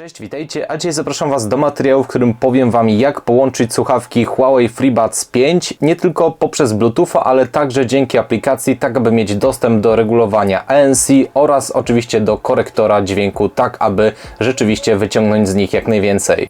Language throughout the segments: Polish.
Cześć, witajcie, a dzisiaj zapraszam Was do materiału, w którym powiem Wam jak połączyć słuchawki Huawei FreeBuds 5 nie tylko poprzez Bluetootha, ale także dzięki aplikacji, tak aby mieć dostęp do regulowania ANC oraz oczywiście do korektora dźwięku, tak aby rzeczywiście wyciągnąć z nich jak najwięcej.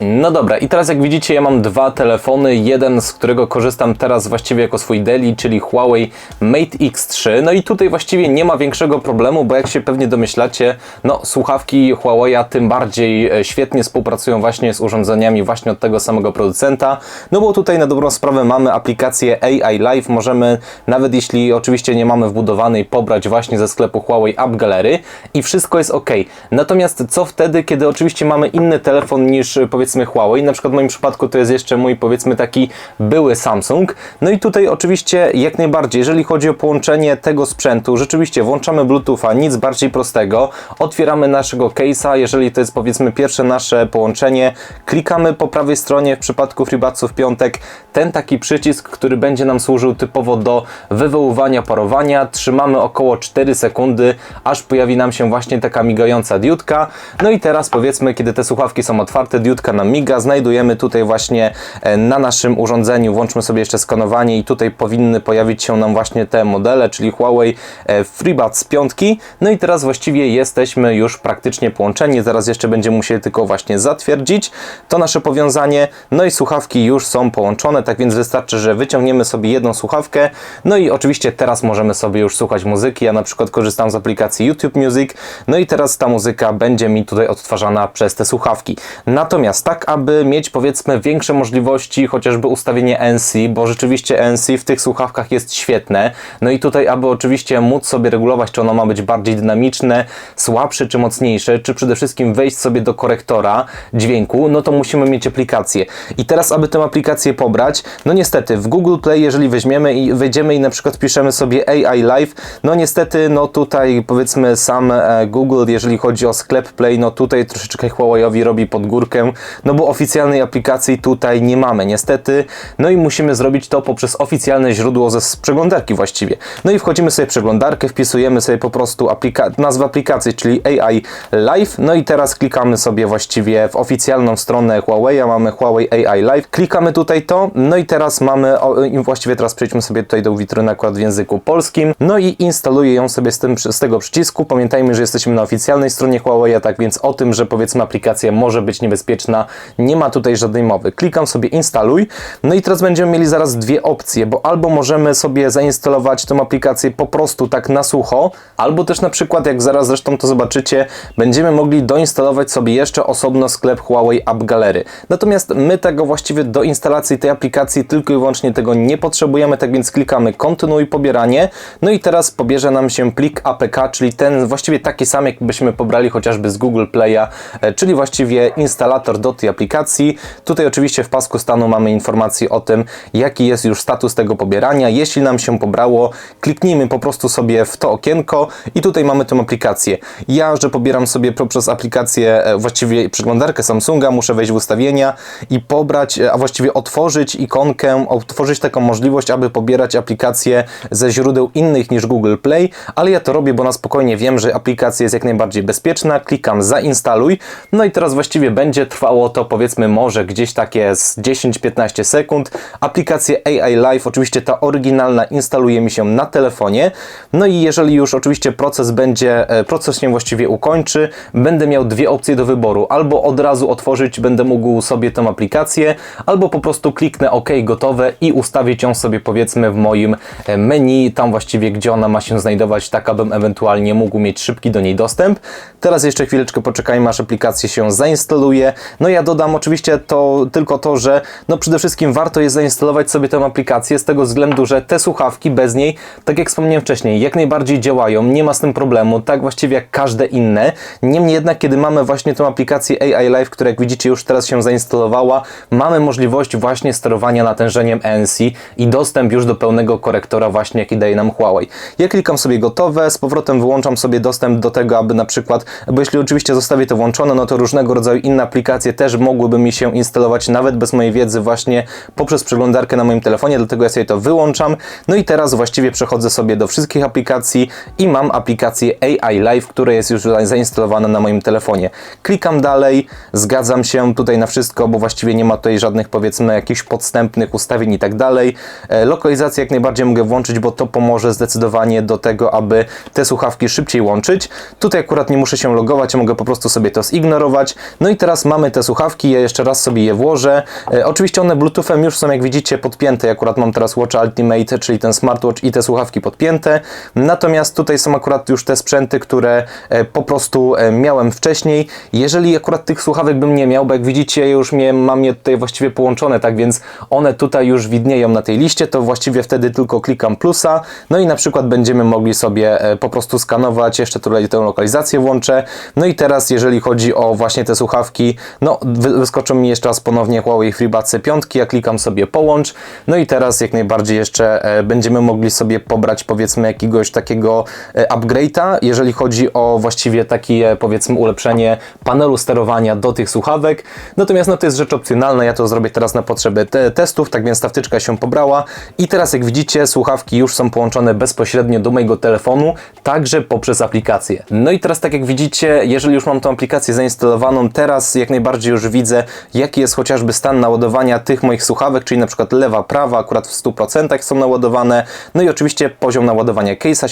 No dobra, i teraz jak widzicie, ja mam dwa telefony. Jeden, z którego korzystam teraz właściwie jako swój daily, czyli Huawei Mate X3. No i tutaj właściwie nie ma większego problemu, bo jak się pewnie domyślacie, no słuchawki Huawei'a tym bardziej e, świetnie współpracują właśnie z urządzeniami właśnie od tego samego producenta. No bo tutaj na dobrą sprawę mamy aplikację AI Live. Możemy, nawet jeśli oczywiście nie mamy wbudowanej, pobrać właśnie ze sklepu Huawei App Gallery i wszystko jest ok. Natomiast co wtedy, kiedy oczywiście mamy inny telefon niż e, powiedzmy Huawei, na przykład w moim przypadku to jest jeszcze mój powiedzmy taki były Samsung. No i tutaj oczywiście jak najbardziej, jeżeli chodzi o połączenie tego sprzętu, rzeczywiście włączamy Bluetootha, nic bardziej prostego, otwieramy naszego case'a, jeżeli to jest powiedzmy pierwsze nasze połączenie, klikamy po prawej stronie w przypadku FreeBudsów piątek ten taki przycisk, który będzie nam służył typowo do wywoływania parowania, trzymamy około 4 sekundy, aż pojawi nam się właśnie taka migająca diodka. No i teraz powiedzmy, kiedy te słuchawki są otwarte, diodka nam miga, znajdujemy tutaj właśnie e, na naszym urządzeniu, włączmy sobie jeszcze skanowanie i tutaj powinny pojawić się nam właśnie te modele, czyli Huawei e, FreeBuds 5. No i teraz właściwie jesteśmy już praktycznie połączeni, zaraz jeszcze będziemy musieli tylko właśnie zatwierdzić to nasze powiązanie, no i słuchawki już są połączone, tak więc wystarczy, że wyciągniemy sobie jedną słuchawkę, no i oczywiście teraz możemy sobie już słuchać muzyki, ja na przykład korzystam z aplikacji YouTube Music, no i teraz ta muzyka będzie mi tutaj odtwarzana przez te słuchawki. Natomiast tak, aby mieć powiedzmy większe możliwości, chociażby ustawienie ANC, bo rzeczywiście ANC w tych słuchawkach jest świetne. No i tutaj, aby oczywiście móc sobie regulować, czy ono ma być bardziej dynamiczne, słabsze czy mocniejsze, czy przede wszystkim wejść sobie do korektora dźwięku, no to musimy mieć aplikację. I teraz, aby tę aplikację pobrać, no niestety w Google Play, jeżeli weźmiemy i wejdziemy i na przykład piszemy sobie AI Live, no niestety, no tutaj powiedzmy sam e, Google, jeżeli chodzi o sklep Play, no tutaj troszeczkę Huawei'owi robi pod górkę, no bo oficjalnej aplikacji tutaj nie mamy niestety, no i musimy zrobić to poprzez oficjalne źródło ze przeglądarki właściwie. No i wchodzimy sobie w przeglądarkę, wpisujemy sobie po prostu aplika nazwę aplikacji, czyli AI Live, no i teraz klikamy sobie właściwie w oficjalną stronę Huawei, mamy Huawei AI Live, klikamy tutaj to, no i teraz mamy, o, właściwie teraz przejdźmy sobie tutaj do witryny akurat w języku polskim, no i instaluję ją sobie z, tym, z tego przycisku, pamiętajmy, że jesteśmy na oficjalnej stronie Huawei, tak więc o tym, że powiedzmy aplikacja może być niebezpieczna, nie ma tutaj żadnej mowy. Klikam sobie instaluj, no i teraz będziemy mieli zaraz dwie opcje, bo albo możemy sobie zainstalować tę aplikację po prostu tak na sucho, albo też na przykład, jak zaraz zresztą to zobaczycie, będziemy mogli doinstalować sobie jeszcze osobno sklep Huawei App Gallery. Natomiast my tego właściwie do instalacji tej aplikacji tylko i wyłącznie tego nie potrzebujemy, tak więc klikamy kontynuuj pobieranie, no i teraz pobierze nam się plik APK, czyli ten właściwie taki sam, jakbyśmy pobrali chociażby z Google Play'a, e, czyli właściwie instalator do tej aplikacji. Tutaj oczywiście w pasku stanu mamy informację o tym, jaki jest już status tego pobierania. Jeśli nam się pobrało, kliknijmy po prostu sobie w to okienko i tutaj mamy tę aplikację. Ja, że pobieram sobie poprzez aplikację, e, właściwie przeglądarkę Samsunga, muszę wejść w ustawienia i pobrać, e, a właściwie otworzyć ikonkę, otworzyć taką możliwość, aby pobierać aplikacje ze źródeł innych niż Google Play, ale ja to robię, bo na spokojnie wiem, że aplikacja jest jak najbardziej bezpieczna. Klikam zainstaluj, no i teraz właściwie będzie trwało to powiedzmy może gdzieś takie z 10-15 sekund. Aplikację AI Live, oczywiście ta oryginalna instaluje mi się na telefonie. No i jeżeli już oczywiście proces będzie, e, proces się właściwie ukończy, będę miał dwie opcje do wyboru. Albo od razu otworzyć, będę mógł sobie tę aplikację, albo po prostu kliknę OK, gotowe i ustawić ją sobie powiedzmy w moim e, menu, tam właściwie gdzie ona ma się znajdować, tak abym ewentualnie mógł mieć szybki do niej dostęp. Teraz jeszcze chwileczkę poczekajmy, aż aplikacja się zainstaluje. No ja dodam oczywiście to tylko to, że no przede wszystkim warto jest zainstalować sobie tę aplikację z tego względu, że te słuchawki bez niej, tak jak wspomniałem wcześniej, jak najbardziej działają, nie ma z tym problemu, tak właściwie jak każde inne. Niemniej jednak, kiedy mamy właśnie tę aplikację AI Live, która jak widzicie już teraz się zainstalowała, mamy możliwość właśnie sterowania natężeniem ANC i dostęp już do pełnego korektora właśnie, jaki daje nam Huawei. Ja klikam sobie gotowe, z powrotem wyłączam sobie dostęp do tego, aby na przykład, bo jeśli oczywiście zostawię to włączone, no to różnego rodzaju inne aplikacje też mogłyby mi się instalować nawet bez mojej wiedzy właśnie poprzez przeglądarkę na moim telefonie, dlatego ja sobie to wyłączam. No i teraz właściwie przechodzę sobie do wszystkich aplikacji i mam aplikację AI Live, która jest już zainstalowana na moim telefonie. Klikam dalej, zgadzam się tutaj na wszystko, bo właściwie nie ma tutaj żadnych powiedzmy jakichś podstępnych ustawień i tak dalej. E, Lokalizację jak najbardziej mogę włączyć, bo to pomoże zdecydowanie do tego, aby te słuchawki szybciej łączyć. Tutaj akurat nie muszę się logować, mogę po prostu sobie to zignorować. No i teraz mamy te słuchawki, ja jeszcze raz sobie je włożę. E, oczywiście one Bluetoothem już są, jak widzicie, podpięte. Akurat mam teraz Watch Ultimate, czyli ten smartwatch i te słuchawki podpięte. Natomiast tutaj są akurat już te sprzęty, które e, po prostu e, miałem wcześniej. Jeżeli akurat tych słuchawek bym nie miał, bo jak widzicie, już mnie, mam je tutaj właściwie połączone, tak więc one tutaj już widnieją na tej liście, to właściwie wtedy tylko klikam plusa. No i na przykład będziemy mogli sobie po prostu skanować, jeszcze tutaj tę lokalizację włączę. No i teraz, jeżeli chodzi o właśnie te słuchawki, no wy, wyskoczą mi jeszcze raz ponownie Huawei FreeBuds 5, ja klikam sobie połącz. No i teraz jak najbardziej jeszcze e, będziemy mogli sobie pobrać powiedzmy jakiegoś takiego e, upgrade'a, jeżeli chodzi o właściwie takie powiedzmy ulepszenie panelu sterowania do tych słuchawek. Natomiast no to jest rzecz opcjonalna, ja to zrobię teraz na potrzeby te testów, tak więc ta wtyczka się pobrała i teraz jak widzicie słuchawki już są połączone bezpośrednio do mojego telefonu, także poprzez aplikację. No i teraz tak jak widzicie, jeżeli już mam tą aplikację zainstalowaną, teraz jak najbardziej już widzę jaki jest chociażby stan naładowania tych moich słuchawek, czyli na przykład lewa, prawa, akurat w 100% są naładowane, no i oczywiście poziom naładowania case'a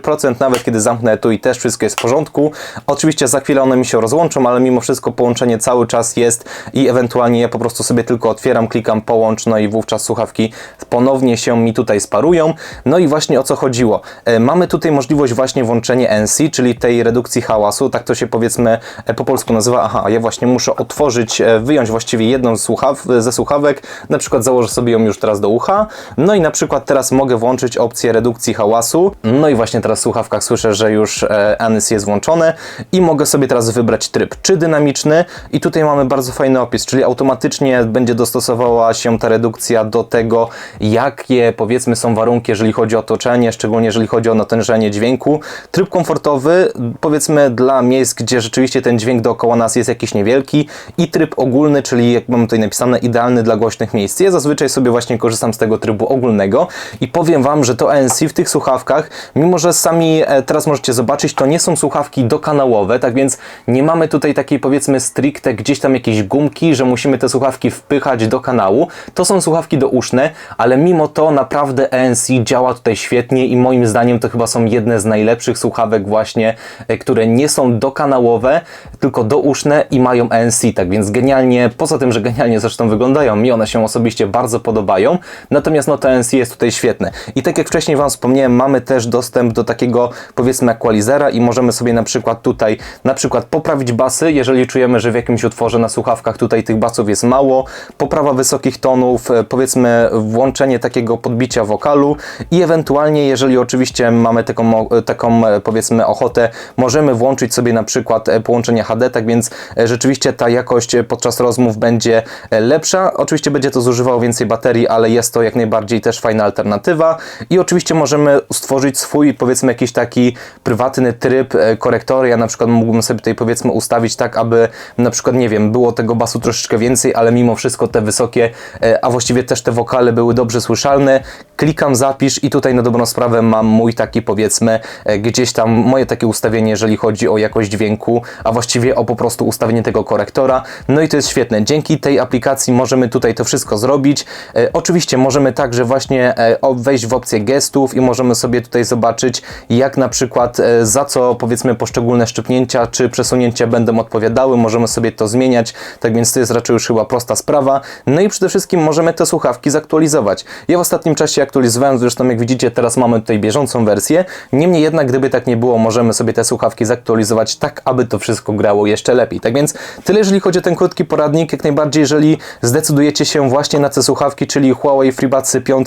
74%, nawet kiedy zamknę tu i też wszystko jest w porządku. Oczywiście za chwilę one mi się rozłączą, ale mimo wszystko połączenie cały czas jest i ewentualnie ja po prostu sobie tylko otwieram, klikam połącz, no i wówczas słuchawki ponownie się mi tutaj sparują. No i właśnie o co chodziło. E, Mamy tutaj możliwość właśnie włączenia NC, czyli tej redukcji hałasu, tak to się powiedzmy e, po polsku nazywa. Aha, ja właśnie muszę otworzyć, e, wyjąć właściwie jedną słuchaw, ze słuchawek, na przykład założę sobie ją już teraz do ucha, no i na przykład teraz mogę włączyć opcję redukcji hałasu, no i właśnie teraz w słuchawkach słyszę, że już e, ANS jest włączone i mogę sobie teraz wybrać tryb czy dynamiczny. I tutaj mamy bardzo fajny opis, czyli automatycznie będzie dostosowała się ta redukcja do tego, jakie powiedzmy są warunki, jeżeli chodzi o otoczenie, szczególnie jeżeli chodzi o natężenie dźwięku. Tryb komfortowy, powiedzmy dla miejsc, gdzie rzeczywiście ten dźwięk dookoła nas jest jakiś niewielki i tryb ogólny, czyli jak mam tutaj napisane, idealny dla głośnych miejsc. Ja zazwyczaj sobie właśnie korzystam z tego trybu ogólnego i powiem Wam, że to ANC w tych słuchawkach, mimo że sami e, teraz możecie zobaczyć, to nie są słuchawki dokanałowe, tak więc nie mamy tutaj takiej powiedzmy stricte gdzieś tam jakieś gumki, że musimy te słuchawki wpychać do kanału. To są słuchawki douszne, ale mimo to naprawdę ANC działa tutaj świetnie i moim zdaniem to chyba są jedne z najlepszych słuchawek właśnie, e, które nie są dokanałowe, tylko douszne i mają ANC, tak więc genialnie, poza tym, że genialnie zresztą wyglądają, mi one się osobiście bardzo podobają, natomiast no to ANC jest tutaj świetne. I tak jak wcześniej Wam wspomniałem, mamy też dostęp do takiego powiedzmy equalizera i możemy sobie na przykład tutaj na przykład poprawić basy, jeżeli czujemy, że w jakimś utworze na słuchawkach tutaj tych basów jest mało, poprawa wysokich tonów, e, powiedzmy włączenie takiego podbicia wokalu i ewentualnie, jeżeli oczywiście mamy taką, mo- taką e, powiedzmy ochotę, możemy włączyć sobie na przykład e, połączenie HD, tak więc e, rzeczywiście ta jakość e, podczas rozmów będzie e, lepsza. Oczywiście będzie to zużywało więcej baterii, ale jest to jak najbardziej też fajna alternatywa i oczywiście możemy stworzyć swój powiedzmy jakiś taki prywatny tryb e, korektory. Ja na przykład mógłbym sobie tutaj powiedzmy ustawić tak, aby na przykład nie wiem, było tego basu troszeczkę więcej, ale mimo wszystko te wysokie, a właściwie też te wokale były dobrze słyszalne. Klikam zapisz i tutaj na dobrą sprawę mam mój taki powiedzmy gdzieś tam moje takie ustawienie, jeżeli chodzi o jakość dźwięku, a właściwie o po prostu ustawienie tego korektora. No i to jest świetne. Dzięki tej aplikacji możemy tutaj to wszystko zrobić. E, oczywiście możemy także właśnie e, wejść w opcję gestów i możemy sobie tutaj zobaczyć, jak na przykład e, za co powiedzmy poszczególne szczypnięcia czy przesunięcia będą odpowiadały. Możemy sobie to zmieniać, tak więc to jest raczej już chyba prosta sprawa. No i przede wszystkim możemy te słuchawki zaktualizować. Ja w ostatnim czasie aktualizowałem, zresztą jak widzicie teraz mamy tutaj bieżącą wersję. Niemniej jednak, gdyby tak nie było, możemy sobie te słuchawki zaktualizować tak, aby to wszystko grało jeszcze lepiej. Tak więc tyle, jeżeli chodzi o ten krótki poradnik. Jak najbardziej, jeżeli zdecydujecie się właśnie na te słuchawki, czyli Huawei FreeBudsy 5,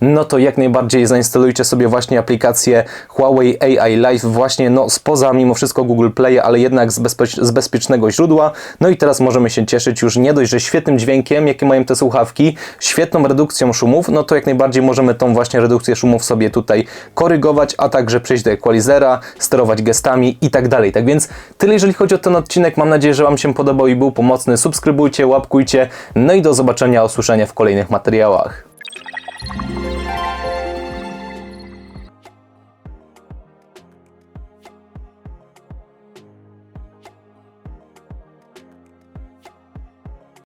no to jak najbardziej zainstalujcie sobie właśnie aplikację Huawei AI Live właśnie no spoza mimo wszystko Google Play, ale jednak z, z bezpiecznego źródła. No i teraz możemy się cieszyć już nie dość, że świetnym dźwiękiem, jakie mają te słuchawki, świetną redukcją szumów, no to jak najbardziej możemy tą właśnie redukcję szumów sobie tutaj korygować, a także przejść do equalizera, sterować gestami i tak dalej. Tak więc tyle, jeżeli chodzi o ten odcinek. Mam nadzieję, że Wam się podobał. i był pomocny, subskrybujcie, łapkujcie. No i do zobaczenia, usłyszenia w kolejnych materiałach.